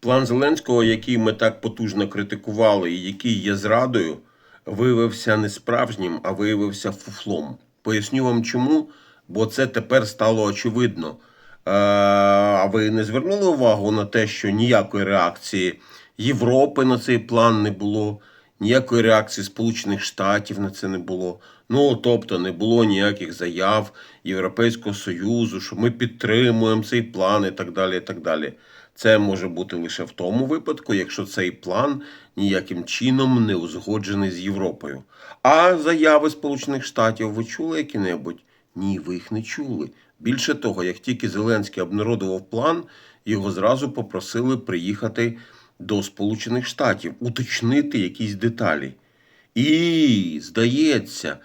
План Зеленського, який ми так потужно критикували, і який є зрадою, виявився не справжнім, а виявився фуфлом. Поясню вам чому, бо це тепер стало очевидно. Е, А ви не звернули увагу на те, що ніякої реакції Європи на цей план не було, ніякої реакції Сполучених Штатів на це не було. Ну тобто не було ніяких заяв Європейського Союзу, що ми підтримуємо цей план і так далі. і так далі. Це може бути лише в тому випадку, якщо цей план ніяким чином не узгоджений з Європою. А заяви Сполучених Штатів ви чули які-небудь? Ні, ви їх не чули. Більше того, як тільки Зеленський обнародував план, його зразу попросили приїхати до Сполучених Штатів, уточнити якісь деталі. І здається,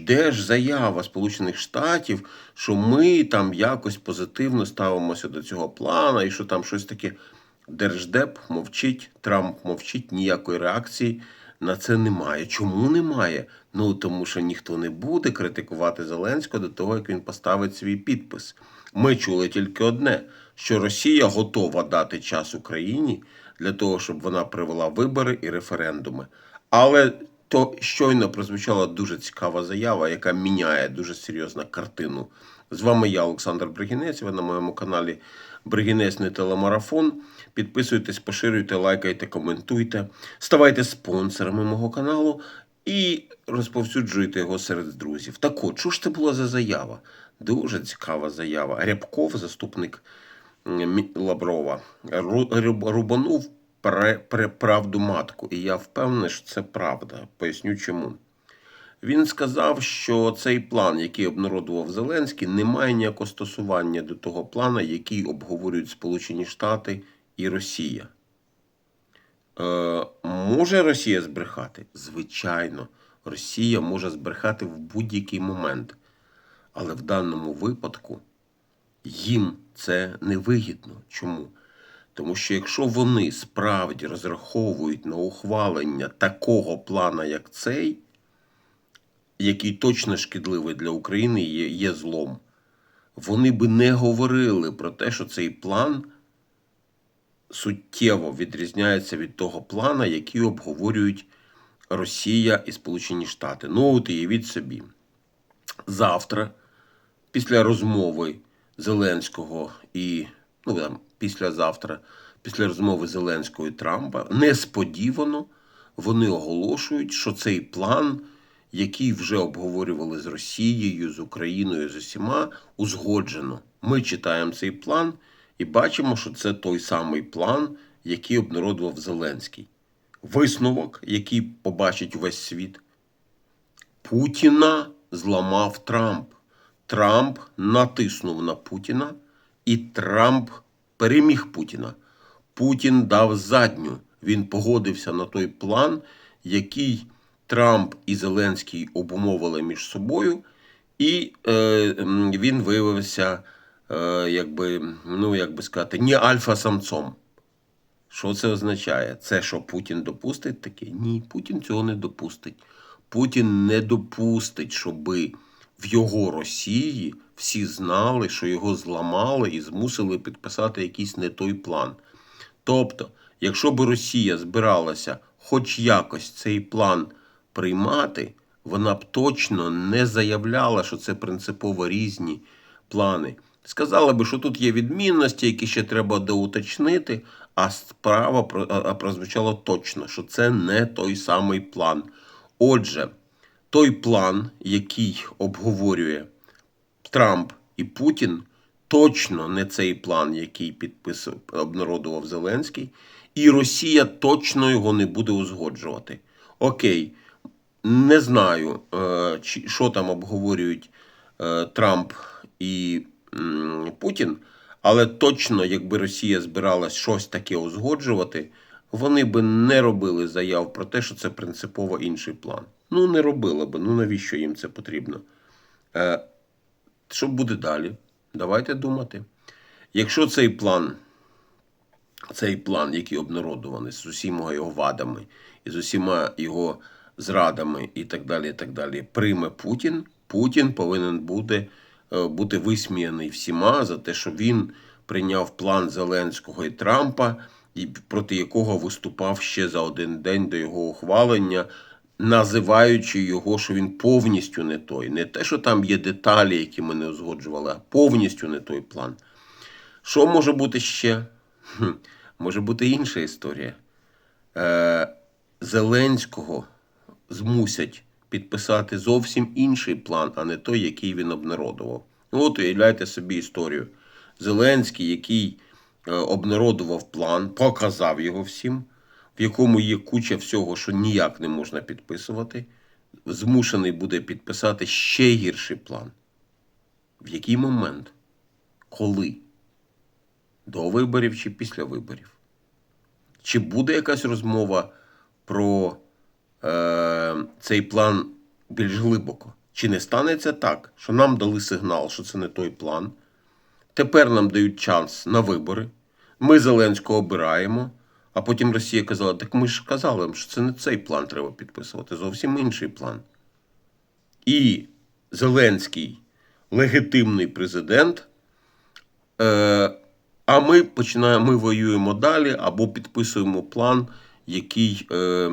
де ж заява Сполучених Штатів, що ми там якось позитивно ставимося до цього плана, і що там щось таке. Держдеп мовчить, Трамп мовчить, ніякої реакції на це немає. Чому немає? Ну тому що ніхто не буде критикувати Зеленського до того, як він поставить свій підпис. Ми чули тільки одне: що Росія готова дати час Україні для того, щоб вона провела вибори і референдуми. Але то щойно прозвучала дуже цікава заява, яка міняє дуже серйозно картину. З вами я, Олександр Бригінець. Ви на моєму каналі Бригінець не телемарафон. Підписуйтесь, поширюйте, лайкайте, коментуйте, ставайте спонсорами мого каналу і розповсюджуйте його серед друзів. Так от, що ж це була за заява? Дуже цікава заява. Рябков, заступник Лаврова, рубанув правду матку. І я впевнений, що це правда. Поясню чому. Він сказав, що цей план, який обнародував Зеленський, не має ніякого стосування до того плану, який обговорюють Сполучені Штати і Росія. Е, може Росія збрехати? Звичайно, Росія може збрехати в будь-який момент. Але в даному випадку їм це невигідно. Чому? Тому що якщо вони справді розраховують на ухвалення такого плана, як цей, який точно шкідливий для України є, є злом, вони би не говорили про те, що цей план суттєво відрізняється від того плана, який обговорюють Росія і Сполучені Штати. Ну, от уявіть собі, завтра, після розмови Зеленського і ну там післязавтра, після розмови Зеленського і Трампа, несподівано вони оголошують, що цей план, який вже обговорювали з Росією, з Україною, з усіма, узгоджено. Ми читаємо цей план і бачимо, що це той самий план, який обнародував Зеленський. Висновок, який побачить увесь світ. Путіна зламав Трамп. Трамп натиснув на Путіна, і Трамп переміг Путіна. Путін дав задню. Він погодився на той план, який Трамп і Зеленський обумовили між собою, і е, він виявився, е, якби, ну, як би сказати, не альфа-самцом. Що це означає? Це що Путін допустить таке? Ні, Путін цього не допустить. Путін не допустить, щоби в його Росії всі знали, що його зламали і змусили підписати якийсь не той план. Тобто, якщо б Росія збиралася хоч якось цей план приймати, вона б точно не заявляла, що це принципово різні плани. Сказала би, що тут є відмінності, які ще треба доуточнити, а справа про- а- а прозвучало точно, що це не той самий план. Отже, той план, який обговорює Трамп і Путін, точно не цей план, який підписав, обнародував Зеленський, і Росія точно його не буде узгоджувати. Окей, не знаю, е, що там обговорюють е, Трамп і Путін, але точно, якби Росія збиралась щось таке узгоджувати, вони би не робили заяв про те, що це принципово інший план. Ну, не робили би. Ну навіщо їм це потрібно? Е, що буде далі? Давайте думати. Якщо цей план, цей план, який обнародований з усіма його вадами і з усіма його зрадами і так далі, і так далі, прийме Путін, Путін повинен буде е, бути висміяний всіма за те, що він прийняв план Зеленського і Трампа і проти якого виступав ще за один день до його ухвалення, називаючи його, що він повністю не той. Не те, що там є деталі, які ми не узгоджували, а повністю не той план. Що може бути ще? Хм, може бути інша історія. Е, Зеленського змусять підписати зовсім інший план, а не той, який він обнародував. Ну, От уявляйте собі історію. Зеленський, який е, обнародував план, показав його всім, в якому є куча всього, що ніяк не можна підписувати, змушений буде підписати ще гірший план. В який момент? Коли? До виборів чи після виборів? Чи буде якась розмова про е, цей план більш глибоко? Чи не станеться так, що нам дали сигнал, що це не той план? Тепер нам дають шанс на вибори. Ми Зеленського обираємо, а потім Росія казала: так ми ж казали що це не цей план треба підписувати, зовсім інший план. І Зеленський легітимний президент. Е, а ми починаємо, ми воюємо далі або підписуємо план, який е,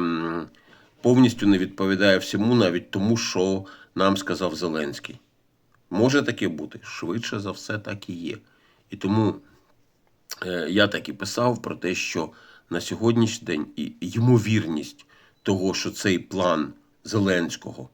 повністю не відповідає всьому, навіть тому, що нам сказав Зеленський. Може таке бути? Швидше за все, так і є. І тому е, я так і писав про те, що на сьогоднішній день і ймовірність того, що цей план Зеленського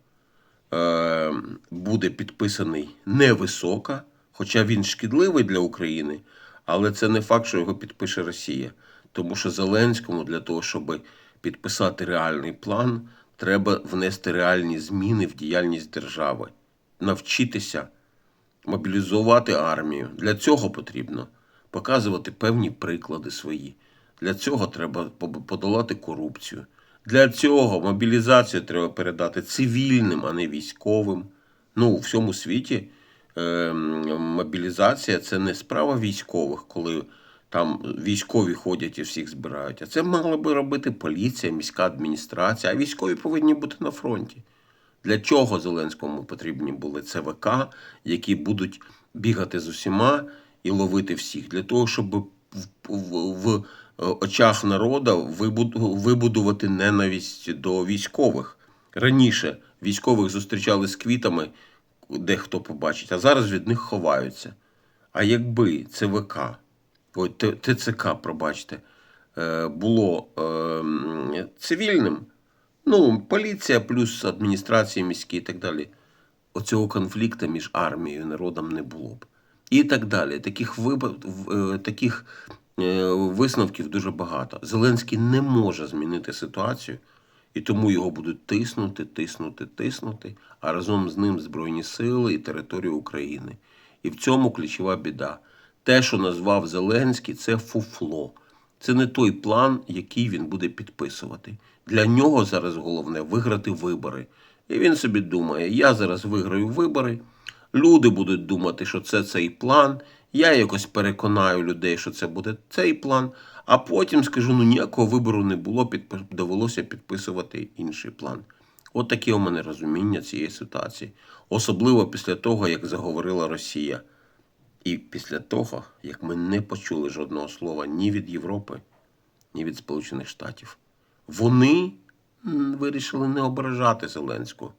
е, буде підписаний невисока, хоча він шкідливий для України, але це не факт, що його підпише Росія. Тому що Зеленському для того, щоб підписати реальний план, треба внести реальні зміни в діяльність держави, навчитися мобілізувати армію. Для цього потрібно показувати певні приклади свої. Для цього треба подолати корупцію. Для цього мобілізацію треба передати цивільним, а не військовим. Ну, у всьому світі е, мобілізація це не справа військових, коли там військові ходять і всіх збирають. А це мала би робити поліція, міська адміністрація, а військові повинні бути на фронті. Для чого Зеленському потрібні були ЦВК, які будуть бігати з усіма і ловити всіх? Для того, щоб в, в, в очах народу вибудувати ненависть до військових. Раніше військових зустрічали з квітами, де хто побачить, а зараз від них ховаються. А якби ЦВК, ой, ТЦК, пробачте, е, було е, цивільним, ну, поліція плюс адміністрація міські і так далі, оцього конфлікту між армією і народом не було б. І так далі. Таких, випад... е, таких е, висновків дуже багато. Зеленський не може змінити ситуацію, і тому його будуть тиснути, тиснути, тиснути, а разом з ним Збройні сили і територію України. І в цьому ключова біда. Те, що назвав Зеленський, це фуфло. Це не той план, який він буде підписувати. Для нього зараз головне виграти вибори. І він собі думає: я зараз виграю вибори, люди будуть думати, що це цей план. Я якось переконаю людей, що це буде цей план, а потім скажу: ну ніякого вибору не було, підпи- довелося підписувати інший план. От таке у мене розуміння цієї ситуації. Особливо після того, як заговорила Росія. І після того, як ми не почули жодного слова ні від Європи, ні від Сполучених Штатів, вони вирішили не ображати Зеленського.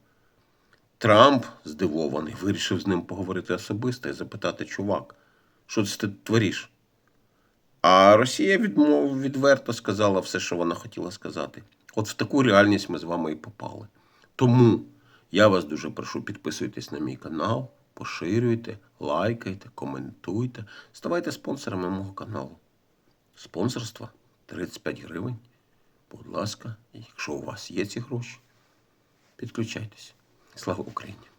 Трамп, здивований, вирішив з ним поговорити особисто і запитати, чувак, що це ти твориш? А Росія відмов відверто сказала все, що вона хотіла сказати. От в таку реальність ми з вами і попали. Тому я вас дуже прошу, підписуйтесь на мій канал, поширюйте, лайкайте, коментуйте, ставайте спонсорами мого каналу. Спонсорство 35 гривень. Будь ласка, якщо у вас є ці гроші, підключайтесь. Слава Україні!